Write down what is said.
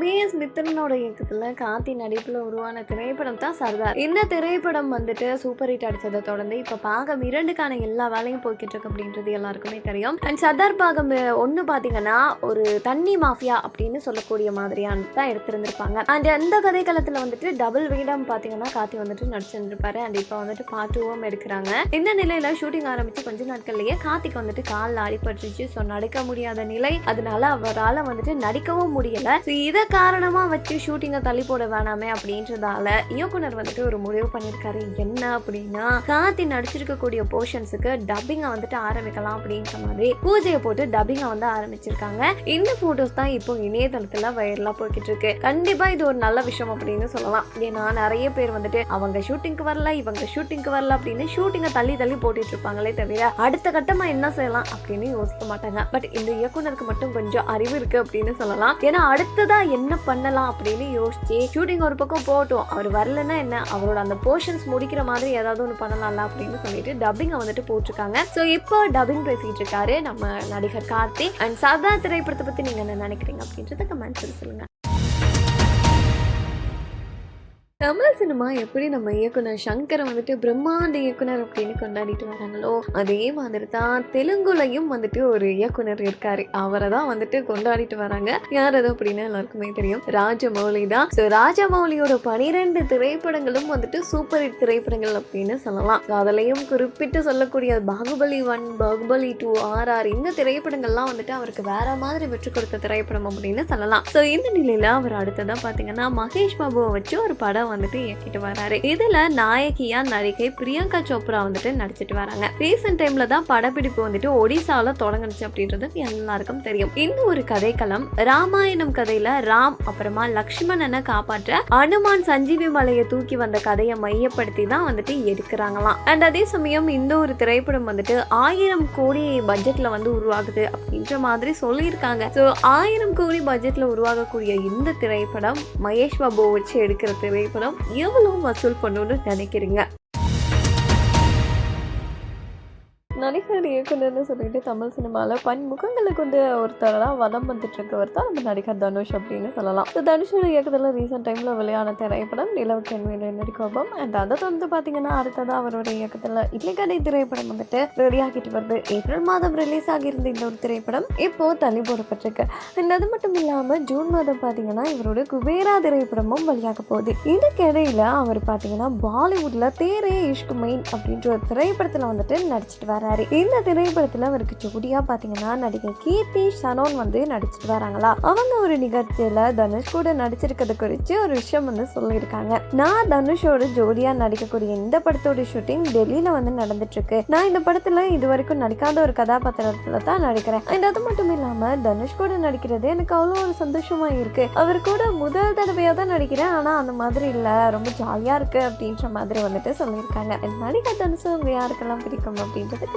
B S மித்ரனோட இயக்கத்தில் கார்த்தி நடிப்பில் உருவான திரைப்படம் தான் சர்தார். இந்த திரைப்படம் வந்துட்டு சூப்பர் ஹிட் அடித்ததை தொடர்ந்து இப்போ பாகம் இரண்டுக்கான எல்லா வேலையும் போய்கிட்டு இருக்கு அப்படின்றது எல்லாருக்குமே தெரியும். அண்ட் சர்தார் பாகம் ஒன்று பார்த்தீங்கன்னா ஒரு தண்ணி மாஃபியா அப்படின்னு சொல்லக்கூடிய மாதிரியான தான் எடுத்திருந்திருப்பாங்க. அண்ட் அந்த கதைக்களத்தில் வந்துட்டு டபுள் வீடம் பார்த்தீங்கன்னா கார்த்தி வந்துட்டு நடிச்சிருந்திருப்பாரு. அண்ட் இப்போ வந்துட்டு பார்ட் எடுக்கிறாங்க. இந்த நிலையில் ஷூட்டிங் ஆரம்பித்து கொஞ்ச நாட்கள்லேயே காத்திக்கு வந்துட்டு காலில் அடிபட்டுருச்சு. ஸோ நடக்க முடியாத நிலை. அதனால அவரால் வந்துட்டு நடிக்கவும் முடியலை. ஸோ இதை காரணமா வச்சு ஷூட்டிங்கை தள்ளி போட வேணாமே அப்படின்றதால இயக்குனர் வந்துட்டு ஒரு முடிவு பண்ணியிருக்காரு என்ன அப்படின்னா கார்த்தி நடிச்சிருக்கக்கூடிய போர்ஷன்ஸுக்கு டப்பிங்கை வந்துட்டு ஆரம்பிக்கலாம் அப்படின்ற மாதிரி பூஜையை போட்டு டப்பிங்கை வந்து ஆரம்பிச்சிருக்காங்க. இந்த போட்டோஸ் தான் இப்போ இணையதளத்துல வைரலா போய்கிட்டு இருக்கு. கண்டிப்பா இது ஒரு நல்ல விஷயம் அப்படின்னு சொல்லலாம். ஏன்னா நிறைய பேர் வந்துட்டு அவங்க ஷூட்டிங்க்கு வரல இவங்க ஷூட்டிங்க்கு வரல அப்படின்னு ஷூட்டிங்கை தள்ளி தள்ளி போட்டுட்டு இருப்பாங்களே தவிர அடுத்த கட்டமா என்ன செய்யலாம் அப்படின்னு யோசிக்க மாட்டாங்க. பட் இந்த இயக்குனருக்கு மட்டும் கொஞ்சம் அறிவு இருக்கு அப்படின்னு சொல்லலாம். ஏன்னா அடுத்ததா என்ன பண்ணலாம் அப்படின்னு யோசிச்சு ஷூட்டிங் ஒரு பக்கம் போகட்டும். அவர் வரலன்னா என்ன? அவரோட அந்த போர்ஷன்ஸ் முடிக்கிற மாதிரி ஏதாவது ஒன்று பண்ணலாம்ல அப்படின்னு சொல்லிட்டு டப்பிங்கை வந்துட்டு போட்டிருக்காங்க. ஸோ இப்போ டப்பிங் பேசிட்டு இருக்காரு நம்ம நடிகர் கார்த்தி. அண்ட் சர்தா திரைப்படத்தை பற்றி நீங்கள் என்ன நினைக்கிறீங்க அப்படின்றத கமெண்ட்ஸ் சொல்லுங்கள் தமிழ் சினிமா எப்படி நம்ம இயக்குனர் சங்கரை வந்துட்டு பிரம்மாண்ட இயக்குனர் அப்படின்னு கொண்டாடிட்டு வராங்களோ அதே மாதிரி தான் தெலுங்குலையும் வந்துட்டு ஒரு இயக்குனர் இருக்காரு. அவரை தான் வந்துட்டு கொண்டாடிட்டு வராங்க. யார் அது அப்படின்னு எல்லாருக்குமே தெரியும். ராஜமௌலி தான். ஸோ ராஜமௌலியோட பனிரெண்டு திரைப்படங்களும் வந்துட்டு சூப்பர் ஹிட் திரைப்படங்கள் அப்படின்னு சொல்லலாம். அதுலயும் குறிப்பிட்டு சொல்லக்கூடிய Baahubali one Baahubali two R R இந்த திரைப்படங்கள்லாம் வந்துட்டு அவருக்கு வேற மாதிரி வெற்றி கொடுத்த திரைப்படம் அப்படின்னு சொல்லலாம். ஸோ இந்த நிலையில அவர் அடுத்ததான் பாத்தீங்கன்னா மகேஷ் பாபுவை வச்சு ஒரு படம் வந்துட்டு இயக்கிட்டு வராரு. இதுல நாயகியா நடிகை பிரியங்கா சோப்ரா வந்துட்டு நடிச்சிட்டு வராங்க. ரீசெண்ட் டைம்ல தான் படப்பிடிப்பு வந்துட்டு ஒடிசால தொடங்கிச்சு அப்படின்றது எல்லாருக்கும் தெரியும். இந்த ஒரு கதைக்களம் ராமாயணம் கதையில ராம் அப்புறமா லக்ஷ்மணனை காப்பாற்ற அனுமான் சஞ்சீவி மலையை தூக்கி வந்த கதையை மையப்படுத்தி தான் வந்துட்டு எடுக்கிறாங்களாம். அண்ட் அதே சமயம் இந்த ஒரு திரைப்படம் வந்துட்டு ஆயிரம் கோடி பட்ஜெட்ல வந்து உருவாகுது அப்படின்ற மாதிரி சொல்லியிருக்காங்க. ஸோ ஆயிரம் கோடி பட்ஜெட்ல உருவாகக்கூடிய இந்த திரைப்படம் மகேஷ் பாபு வச்சு எடுக்கிற திரைப்படம். எவ்வளவு வசூல் பண்ணணும்னு நினைக்கிறீங்க? நடிகர் இயக்குனர்னு சொல்லிட்டு தமிழ் சினிமாவில் பன்முகங்களை கொண்டு ஒருத்தரெல்லாம் வதம் வந்துட்டு இருக்கவர் தான் நம்ம நடிகர் தனுஷ் அப்படின்னு சொல்லலாம். இந்த தனுஷோட இயக்கத்தில் ரீசெண்ட் டைமில் வெளியான திரைப்படம் நிலவு கண்மையில் நடிக்கோபம் அண்ட் அதை தொடர்ந்து பார்த்தீங்கன்னா அடுத்ததாக அவரோட இயக்கத்தில் இட்லிக்கடை திரைப்படம் வந்துட்டு ரெடியாகிட்டு வருது. ஏப்ரல் மாதம் ரிலீஸ் ஆகியிருந்த இந்த ஒரு திரைப்படம் இப்போ தள்ளி போடப்பட்டிருக்கு அண்ட் அது மட்டும் இல்லாமல் ஜூன் மாதம் பார்த்தீங்கன்னா இவரோட குபேரா திரைப்படமும் வெளியாக போகுது. இதுக்கிடையில் அவர் பார்த்தீங்கன்னா பாலிவுட்ல தேரே இஷ்கு மெயின் அப்படின்ற ஒரு திரைப்படத்தில் வந்துட்டு நடிச்சிட்டு வராரு இந்த திரைப்படத்தில் அவருக்கு ஜோடியா பார்த்தீங்கன்னா நடிகர் கீர்த்தி சனோன் வந்து நடிச்சிட்டு வராங்களா? அவங்க ஒரு நிகழ்ச்சியில தனுஷ் கூட நடிச்சிருக்கிறது குறித்து ஒரு விஷயம் வந்து சொல்லியிருக்காங்க. நான் தனுஷோட ஜோடியா நடிக்கக்கூடிய இந்த படத்தோட ஷூட்டிங் டெல்லியில வந்து நடந்துட்டு இருக்கு நான் இந்த படத்துல இது வரைக்கும் நடிக்காத ஒரு கதாபாத்திரத்துல தான் நடிக்கிறேன். அண்ட் அது மட்டும் இல்லாம தனுஷ் கூட நடிக்கிறது எனக்கு அவ்வளோ ஒரு சந்தோஷமா இருக்கு. அவர் கூட முதல் தடவையா தான் நடிக்கிறேன். ஆனா அந்த மாதிரி இல்ல. ரொம்ப ஜாலியா இருக்கு அப்படின்ற மாதிரி வந்துட்டு சொல்லியிருக்காங்க. நடிகர் தனுஷ் உங்க யாருக்கெல்லாம் பிடிக்கும் அப்படின்றது